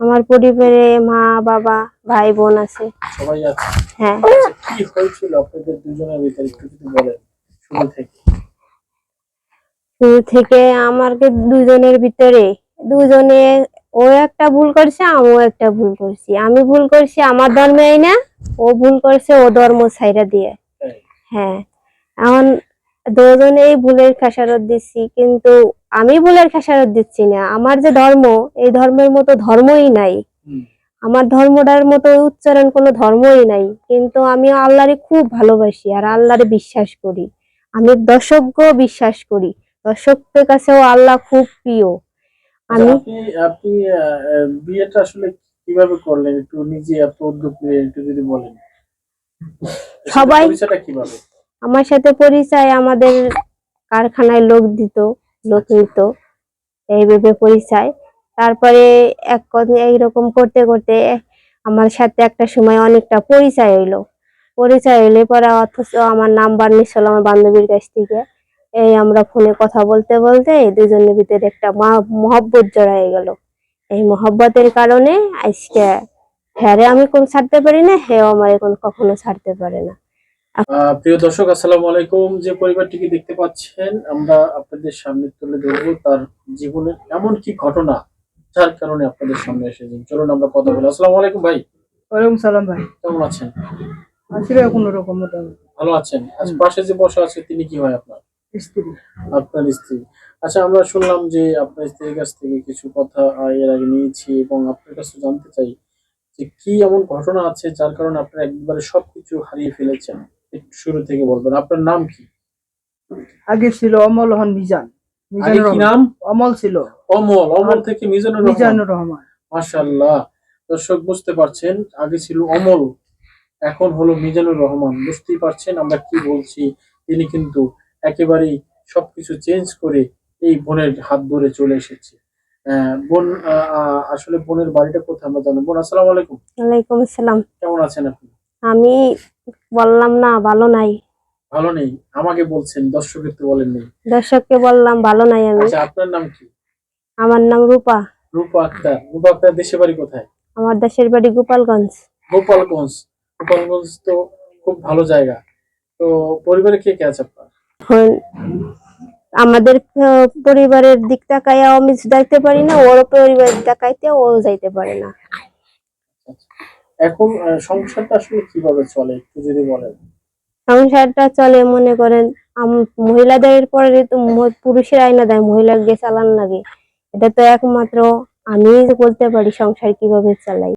আমার পরিবারে মা বাবা ভাই বোন আছে। সবাই আছে। হ্যাঁ। আচ্ছা, কি হয়েছিল আপনাদের দুজনের ভিতরে? একটু যদি বলেন শুরু থেকে। শুরু থেকে আমাকে দুজনের ভিতরে দুজনে ও একটা ভুল করছে আমিও একটা ভুল করছি। আমি ভুল করছি আমার ধর্মেই না ও ভুল করছে ও ধর্ম ছাইরা দিয়ে। হ্যাঁ। এখন দুজনেই ভুলের খেসারত দিচ্ছি কিন্তু আমি ভুলের খেসারত দিচ্ছি না। আমার যে ধর্ম এই ধর্মের মতো ধর্মই নাই। আমার ধর্মটার মতো উচ্চারণ কোনো ধর্মই নাই। কিন্তু আমি আল্লাহরে খুব ভালোবাসি আর আল্লাহরে বিশ্বাস করি। আমি দর্শকগ বিশ্বাস করি। দর্শকদের কাছেও আল্লাহ খুব প্রিয়। আচ্ছা, আমি আপনি বিয়েটা আসলে কীভাবে করলেন? একটু নিজে এত উদ্যোগ নিয়ে একটু যদি বলেন। সবাই- কীভাবে? আমার সাথে পরিচয় আমাদের কারখানায় লোক দিত লোক নিত। এইভাবে পরিচয়। তারপরে এক এইরকম করতে করতে আমার সাথে একটা সময় অনেকটা পরিচয় হইল। পরিচয় হইলে পরে অথচ আমার নাম্বার নিছিল আমার বান্ধবীর কাছ থেকে। এই আমরা ফোনে কথা বলতে বলতে এই দুজনের ভিতরে একটা মহব্বত জড়াই গেল। এই মহব্বতের কারণে আজকে হ্যাঁ আমি কোন ছাড়তে পারি না হেও আমার এখন কখনো ছাড়তে পারে না। প্রিয় দর্শক আসসালামু আলাইকুম। যে পরিবারটিকে দেখতে পাচ্ছেন আমরা আপনাদের সামনে তুলে ধরবো তার জীবনের এমন কি ঘটনা যার কারণে আপনাদের সামনে এসেছেন। চলুন আমরা কথা বলি। আসসালামু আলাইকুম ভাই। ওয়ালাইকুম সালাম ভাই। কেমন আছেন? আছি কোন রকম ভালো আছেন? আজ পাশে যে বসা আছে তিনি কি হয় আপনার? স্ত্রী। আপনার স্ত্রী। আচ্ছা আমরা শুনলাম যে আপনার স্ত্রীর কাছ থেকে কিছু কথা এর আগে নিয়েছি এবং আপনার কাছে জানতে চাই যে কি এমন ঘটনা আছে যার কারণে আপনারা একবারে সবকিছু হারিয়ে ফেলেছেন? শুরু থেকে বলবেন। আপনার নাম কি? আগে ছিল অমল হন মিজান। আগে কি নাম? অমল ছিল। অমল অমল থেকে মিজানুর রহমান। মিজানুর রহমান। মাশাআল্লাহ। দর্শক বুঝতে পারছেন আগে ছিল অমল এখন হলো মিজানুর রহমান। বুঝতেই পারছেন আমরা কি বলছি। তিনি কিন্তু একেবারেই সবকিছু চেঞ্জ করে এই বোনের হাত ধরে চলে এসেছে। আহ, বোন আসলে বোনের বাড়িটা কোথায় আমরা জানো বোন আসসালামু আলাইকুম। ওয়ালাইকুম আসসালাম। কেমন আছেন আপনি? আমি বললাম না ভালো নাই। ভালো নেই? আমাকে বলছেন দর্শকের তো বলেন নেই। দর্শককে বললাম ভালো নাই আমি। আচ্ছা আপনার নাম কি? আমার নাম রূপা। রূপা আক্তার। রূপা আক্তার দেশে বাড়ি কোথায়? আমার দেশের বাড়ি গোপালগঞ্জ। গোপালগঞ্জ। গোপালগঞ্জ তো খুব ভালো জায়গা। তো পরিবারে কে কে আছে আপনার? আমাদের পরিবারের দিক তাকাইয়া আমি যাইতে পারি না ওর পরিবারের তাকাইতে ও যাইতে পারে না। এখন সংসারটা আসলে কীভাবে চলে, একটু যদি বলেন? সংসারটা চলে, মনে করেন মহিলাদের পরে তো পুরুষের আয়না দেয় মহিলাকে চালান লাগে। এটা তো একমাত্র আমি বলতে পারি, সংসার কীভাবে চালাই।